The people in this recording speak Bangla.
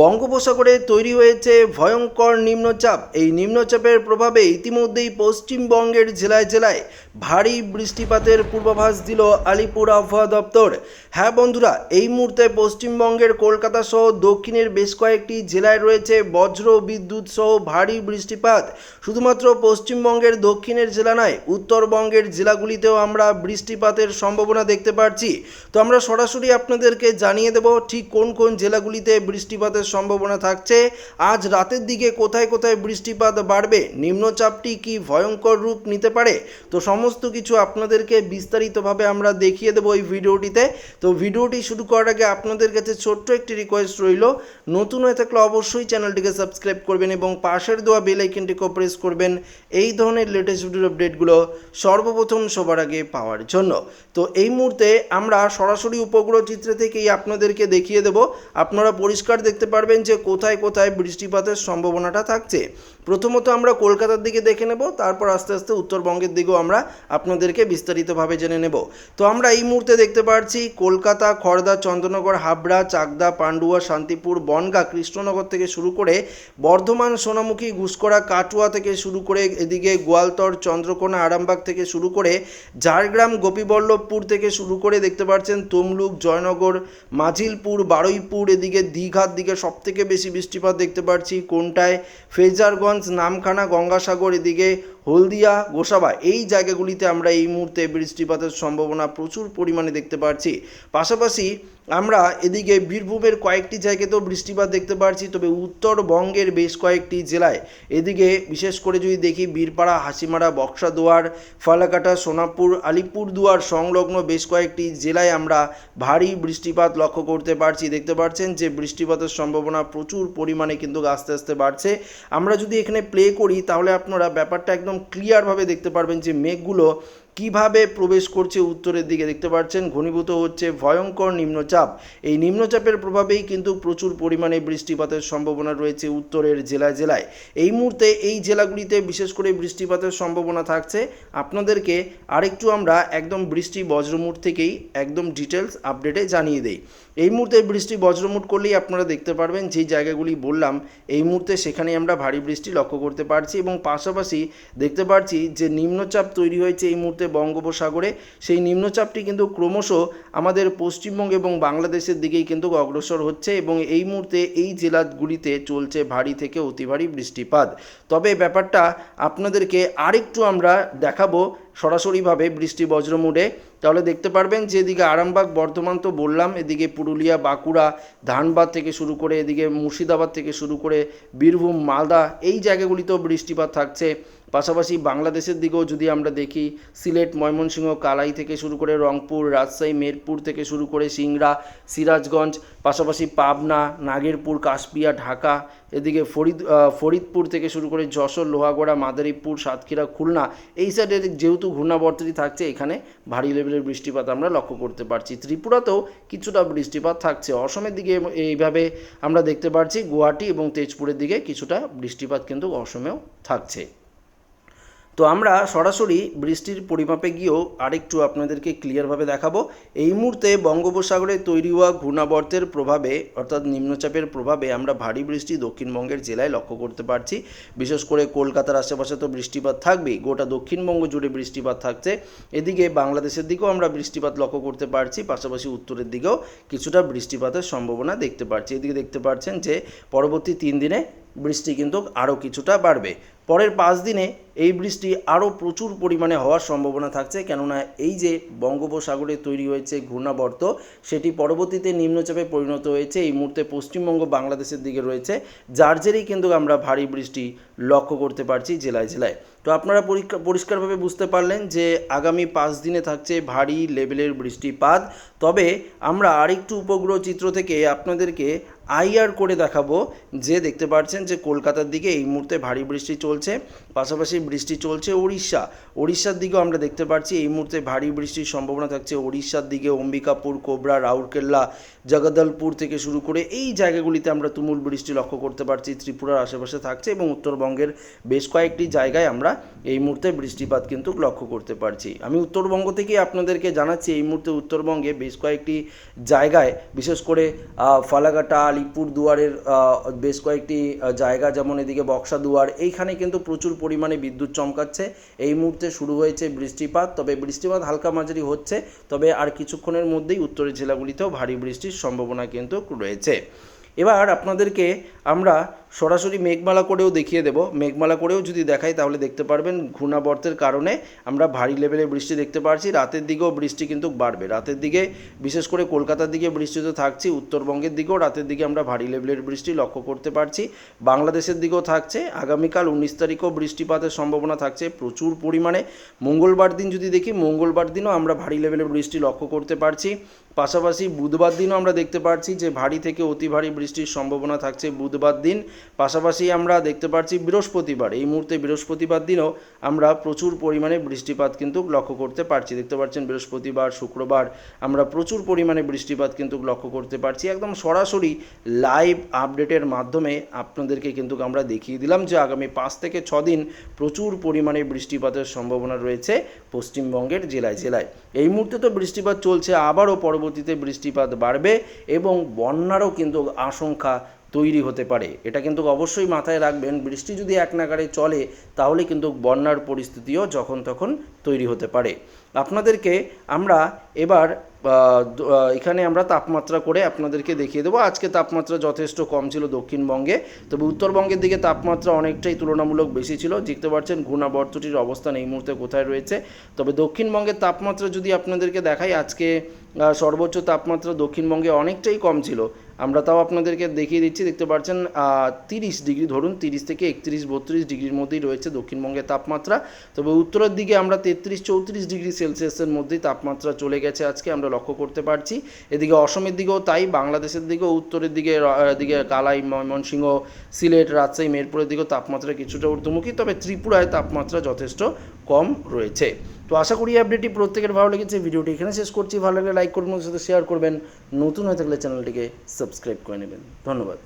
বঙ্গোপসাগরে তৈরি হয়েছে ভয়ঙ্কর নিম্নচাপ। এই নিম্নচাপের প্রভাবে ইতিমধ্যেই পশ্চিমবঙ্গের জেলায় জেলায় ভারী বৃষ্টিপাতের পূর্বাভাস দিল আলিপুর আবহাওয়া দপ্তর। হ্যাঁ বন্ধুরা, এই মুহূর্তে পশ্চিমবঙ্গের কলকাতা সহ দক্ষিণের বেশ কয়েকটি জেলায় রয়েছে বজ্র বিদ্যুৎ সহ ভারী বৃষ্টিপাত। শুধুমাত্র পশ্চিমবঙ্গের দক্ষিণের জেলা নয়, উত্তরবঙ্গের জেলাগুলিতেও আমরা বৃষ্টিপাতের সম্ভাবনা দেখতে পাচ্ছি তো আমরা সরাসরি আপনাদেরকে জানিয়ে দেব, ঠিক কোন কোন জেলাগুলিতে বৃষ্টিপাতের সম্ভাবনা থাকছে। আজ রাতের দিকে কোথায় কোথায় বৃষ্টিপাত বাড়বে, নিম্নচাপটি কি ভয়ঙ্কর রূপ নিতে পারে? তো সমস্ত কিছু আপনাদেরকে বিস্তারিতভাবে আমরা দেখিয়ে দেবো এই ভিডিওটিতে। তো ভিডিওটি শুরু করার আগে আপনাদের কাছে ছোট্ট একটি রিকোয়েস্ট রইল। নতুন হয়ে থাকলে অবশ্যই চ্যানেলটিকে সাবস্ক্রাইব করবেন এবং পাশের দেওয়া বেল প্রেস করবেন। এই ধরনের লেটেস্ট ভিডিওর আপডেটগুলো সর্বপ্রথম সবার আগে পাওয়ার জন্য। তো এই মুহূর্তে আমরা সরাসরি উপগ্রহ চিত্র থেকেই আপনাদেরকে দেখিয়ে দেব। আপনারা পরিষ্কার দেখতে পারবেন যে কোথায় কোথায় বৃষ্টিপাতের সম্ভাবনাটা থাকছে। প্রথমত আমরা কলকাতার দিকে দেখে নেব, তারপর আস্তে আস্তে উত্তরবঙ্গের দিকেও আমরা আপনাদেরকে বিস্তারিতভাবে জেনে নেব। তো আমরা এই মুহূর্তে দেখতে পাচ্ছি কলকাতা খড়দা চন্দ্রনগর, হাবড়া, চাকদা, পান্ডুয়া, শান্তিপুর, বনগা, কৃষ্ণনগর থেকে শুরু করে বর্ধমান, সোনামুখী ঘুষকরা কাটুয়া থেকে শুরু করে এদিকে গোয়ালতর, চন্দ্রকোনা, আরামবাগ থেকে শুরু করে ঝাড়গ্রাম, গোপীবল্লভপুর থেকে শুরু করে দেখতে পাচ্ছেন তমলুক, জয়নগর, মাঝিলপুর, বারুইপুর, এদিকে দীঘার দিকে সব থেকে বেশি বৃষ্টিপাত দেখতে পাচ্ছি কোনটায়? ফেজারগঞ্জ নামখানা গঙ্গাসাগর এদিকে হলদিয়া, গোসাবা এই জায়গাগুলিতে আমরা এই মুহূর্তে বৃষ্টিপাতের সম্ভাবনা প্রচুর পরিমাণে দেখতে পাচ্ছি পাশাপাশি আমরা এদিকে বীরভূমের কয়েকটি জায়গাতেও বৃষ্টিপাত দেখতে পাচ্ছি তবে উত্তরবঙ্গের বেশ কয়েকটি জেলায়। এদিকে বিশেষ করে যদি দেখি বীরপাড়া, হাসিমারা, বক্সাদুয়ার, ফালাকাটা, সোনাপুর, আলিপুরদুয়ার সংলগ্ন বেশ কয়েকটি জেলায় আমরা ভারী বৃষ্টিপাত লক্ষ্য করতে পারছি। দেখতে পাচ্ছেন যে বৃষ্টিপাতের সম্ভাবনা প্রচুর পরিমাণে কিন্তু আস্তে আস্তে বাড়ছে। আমরা যদি এখানে প্লে করি, তাহলে আপনারা ব্যাপারটা একদম ক্লিয়ারভাবে দেখতে পারবেন যে মেঘগুলো কীভাবে প্রবেশ করছে উত্তরের দিকে? দেখতে পাচ্ছেন, ঘনীভূত হচ্ছে ভয়ঙ্কর নিম্নচাপ। এই নিম্নচাপের প্রভাবেই কিন্তু প্রচুর পরিমাণে বৃষ্টিপাতের সম্ভাবনা রয়েছে উত্তরের জেলায় জেলায়। এই মুহূর্তে এই জেলাগুলিতে বিশেষ করে বৃষ্টিপাতের সম্ভাবনা থাকছে। আপনাদেরকে আরেকটু আমরা একদম বৃষ্টি বজ্রমুট থেকেই একদম ডিটেলস আপডেটে জানিয়ে দেই। এই মুহূর্তে বৃষ্টি বজ্রমুট করলেই আপনারা দেখতে পারবেন যেই জায়গাগুলি বললাম, এই মুহূর্তে সেখানে আমরা ভারী বৃষ্টি লক্ষ্য করতে পারছি এবং পাশাপাশি দেখতে পাচ্ছি যে নিম্নচাপ তৈরি হয়েছে এই মুহূর্তে বঙ্গোপসাগরে, সেই নিম্নচাপটি কিন্তু ক্রমশ আমাদের পশ্চিমবঙ্গ এবং বাংলাদেশের দিকেই কিন্তু অগ্রসর হচ্ছে এবং এই মুহূর্তে এই জেলাগুলিতে চলছে ভারী থেকে অতি ভারী বৃষ্টিপাত। তবে ব্যাপারটা আপনাদেরকে আরেকটু আমরা দেখাবো সরাসরিভাবে বৃষ্টি বজ্রমুডে। তাহলে দেখতে পারবেন যে এদিকে আরামবাগ বর্ধমান তো বললাম, এদিকে পুরুলিয়া, বাঁকুড়া, ধানবাদ থেকে শুরু করে এদিকে মুর্শিদাবাদ থেকে শুরু করে বীরভূম, মালদা, এই জায়গাগুলিতেও বৃষ্টিপাত থাকছে। পাশাপাশি বাংলাদেশের দিকেও যদি আমরা দেখি, সিলেট, ময়মনসিংহ, কালাই থেকে শুরু করে রংপুর, রাজশাহী, মেরপুর থেকে শুরু করে সিংড়া, সিরাজগঞ্জ, পাশাপাশি পাবনা, নাগেরপুর, কাশপিয়া, ঢাকা, এদিকে ফরিদ ফরিদপুর থেকে শুরু করে যশোর, লোহাগড়া, মাদারীপুর, সাতক্ষীরা, খুলনা, এই সাইডে যেহেতু ঘূর্ণাবর্তটি থাকছে, এখানে ভারী লেভেলের বৃষ্টিপাত আমরা লক্ষ্য করতে পারছি। ত্রিপুরাতেও কিছুটা বৃষ্টিপাত থাকছে। অসমের দিকে এইভাবে আমরা দেখতে পাচ্ছি গুয়াহাটি এবং তেজপুরের দিকে কিছুটা বৃষ্টিপাত কিন্তু অসমেও থাকছে। তো আমরা সরাসরি বৃষ্টির পরিমাপে গিয়েও আরেকটু আপনাদেরকে ক্লিয়ারভাবে দেখাবো। এই মুহূর্তে বঙ্গোপসাগরে তৈরি হওয়া ঘূর্ণাবর্তের প্রভাবে, অর্থাৎ নিম্নচাপের প্রভাবে আমরা ভারী বৃষ্টি দক্ষিণবঙ্গের জেলায় লক্ষ্য করতে পারছি। বিশেষ করে কলকাতার আশেপাশে তো বৃষ্টিপাত থাকবেই, গোটা দক্ষিণবঙ্গ জুড়ে বৃষ্টিপাত থাকছে। এদিকে বাংলাদেশের দিকেও আমরা বৃষ্টিপাত লক্ষ্য করতে পারছি, পাশাপাশি উত্তরের দিকেও কিছুটা বৃষ্টিপাতের সম্ভাবনা দেখতে পাচ্ছি এদিকে দেখতে পাচ্ছেন যে, পরবর্তী তিন দিনে বৃষ্টি কিন্তু আরও কিছুটা বাড়বে। পরের পাঁচ দিনে এই বৃষ্টি আরও প্রচুর পরিমাণে হওয়ার সম্ভাবনা থাকছে, কেননা এই যে বঙ্গোপসাগরে তৈরি হয়েছে ঘূর্ণাবর্ত, সেটি পরবর্তীতে নিম্নচাপে পরিণত হয়েছে। এই মুহূর্তে পশ্চিমবঙ্গ, বাংলাদেশের দিকে রয়েছে, যার জেরেই কিন্তু আমরা ভারী বৃষ্টি লক্ষ্য করতে পারছি জেলায় জেলায়। তো আপনারা পরীক্ষা, পরিষ্কারভাবে বুঝতে পারলেন যে আগামী পাঁচ দিনে থাকছে ভারী লেভেলের বৃষ্টিপাত। তবে আমরা আরেকটু উপগ্রহ চিত্র থেকে আপনাদেরকে আইআর করে দেখাবো। যে দেখতে পাচ্ছেন যে কলকাতার দিকে এই মুহূর্তে ভারী বৃষ্টি চলছে, পাশাপাশি বৃষ্টি চলছে উড়িষ্যা উড়িষ্যার দিকেও আমরা দেখতে পাচ্ছি এই মুহূর্তে ভারী বৃষ্টির সম্ভাবনা থাকছে উড়িষ্যার দিকে। অম্বিকাপুর, কোবরা, রাউরকেল্লা, জগদলপুর থেকে শুরু করে এই জায়গাগুলিতে আমরা তুমুল বৃষ্টি লক্ষ্য করতে পারছি। ত্রিপুরার আশেপাশে থাকছে এবং উত্তরবঙ্গের বেশ কয়েকটি জায়গায় আমরা এই মুহূর্তে বৃষ্টিপাত কিন্তু লক্ষ্য করতে পারছি। আমি উত্তরবঙ্গ থেকে আপনাদেরকে জানাচ্ছি এই মুহূর্তে উত্তরবঙ্গে বেশ কয়েকটি জায়গায়, বিশেষ করে ফালাকাটা আলিপুর দুয়ারের বেশ কয়েকটি জায়গা যেমন এদিকে বক্সা দুয়ার, এইখানে কিন্তু প্রচুর পরিমাণে বিদ্যুৎ চমকাচ্ছে। এই মুহূর্তে শুরু হয়েছে বৃষ্টিপাত, তবে বৃষ্টিপাত হালকা মাঝারি হচ্ছে, তবে আর কিছুক্ষণের মধ্যেই উত্তরের জেলাগুলিতেও ভারী বৃষ্টির সম্ভাবনা কিন্তু রয়েছে। এবার আপনাদেরকে আমরা সরাসরি মেঘমালা করেও দেখিয়ে দেব। মেঘমালা করেও যদি দেখাই, তাহলে দেখতে পারবেন ঘূর্ণাবর্তের কারণে আমরা ভারী লেভেলের বৃষ্টি দেখতে পারছি। রাতের দিকেও বৃষ্টি কিন্তু বাড়বে। রাতের দিকে, বিশেষ করে কলকাতার দিকে বৃষ্টি তো থাকছে, উত্তরবঙ্গের দিকেও রাতের দিকে আমরা ভারী লেভেলের বৃষ্টি লক্ষ্য করতে পারছি। বাংলাদেশের দিকেও থাকছে। আগামীকাল উনিশ তারিখও বৃষ্টিপাতের সম্ভাবনা থাকছে প্রচুর পরিমাণে। মঙ্গলবার দিন যদি দেখি, মঙ্গলবার দিনও আমরা ভারী লেভেলের বৃষ্টি লক্ষ্য করতে পারছি। পাশাপাশি বুধবার দিনও আমরা দেখতে পারছি যে ভারী থেকে অতি ভারী বৃষ্টির সম্ভাবনা থাকছে বুধবার দিন। পাশাপাশি আমরা দেখতে পাচ্ছি বৃহস্পতিবার, এই মুহূর্তে বৃহস্পতিবার দিনও আমরা প্রচুর পরিমাণে বৃষ্টিপাত কিন্তু লক্ষ্য করতে পারছি। দেখতে পাচ্ছেন বৃহস্পতিবার, শুক্রবার আমরা প্রচুর পরিমাণে বৃষ্টিপাত কিন্তু লক্ষ্য করতে পারছি। একদম সরাসরি লাইভ আপডেটের মাধ্যমে আপনাদেরকে কিন্তু আমরা দেখিয়ে দিলাম যে আগামী পাঁচ থেকে ছ দিন প্রচুর পরিমাণে বৃষ্টিপাতের সম্ভাবনা রয়েছে পশ্চিমবঙ্গের জেলায় জেলায়। এই মুহূর্তে তো বৃষ্টিপাত চলছে, আবারও পরবর্তীতে বৃষ্টিপাত বাড়বে এবং বন্যারও কিন্তু আশঙ্কা তৈরি হতে পারে। এটা কিন্তু অবশ্যই মাথায় রাখবেন, বৃষ্টি যদি এক নাগারে চলে, তাহলে কিন্তু বন্যার পরিস্থিতিও যখন তখন তৈরি হতে পারে। আপনাদেরকে আমরা এবার এখানে আমরা তাপমাত্রা করে আপনাদেরকে দেখিয়ে দেবো। আজকে তাপমাত্রা যথেষ্ট কম ছিল দক্ষিণবঙ্গে। তবে উত্তরবঙ্গের দিকে তাপমাত্রা অনেকটাই তুলনামূলক বেশি ছিল। দেখতে পাচ্ছেন ঘূর্ণাবর্তটির অবস্থান এই মুহূর্তে কোথায় রয়েছে। তবে দক্ষিণবঙ্গের তাপমাত্রা যদি আপনাদেরকে দেখাই, আজকে সর্বোচ্চ তাপমাত্রা দক্ষিণবঙ্গে অনেকটাই কম ছিল। আমরা তাও আপনাদেরকে দেখিয়ে দিচ্ছি দেখতে পাচ্ছেন তিরিশ ডিগ্রি ধরুন তিরিশ থেকে একত্রিশ বত্রিশ ডিগ্রির মধ্যেই রয়েছে দক্ষিণবঙ্গের তাপমাত্রা। তবে উত্তরের দিকে আমরা তেত্রিশ চৌত্রিশ ডিগ্রি সেলসিয়াসের মধ্যেই তাপমাত্রা চলে গেছে আজকে আমরা লক্ষ্য করতে পারছি। এদিকে অসমের দিকেও তাই বাংলাদেশের দিকেও উত্তরের দিকে র- আহ, দিকে কালাই ময়মনসিংহ সিলেট রাজশাহী মেরপুরের দিকেও তাপমাত্রা কিছুটা ঊর্ধ্বমুখী। তবে ত্রিপুরায় তাপমাত্রা যথেষ্ট কম রয়েছে। তো আশা করি আপডেটটি প্রত্যেকের ভালো লেগেছে। ভিডিওটি এখানে শেষ করছি। ভালো লাগলে লাইক করবেন সাথে শেয়ার করবেন। নতুন হয়ে থাকলে চ্যানেলটিকে সাবস্ক্রাইব করে নেবেন। ধন্যবাদ।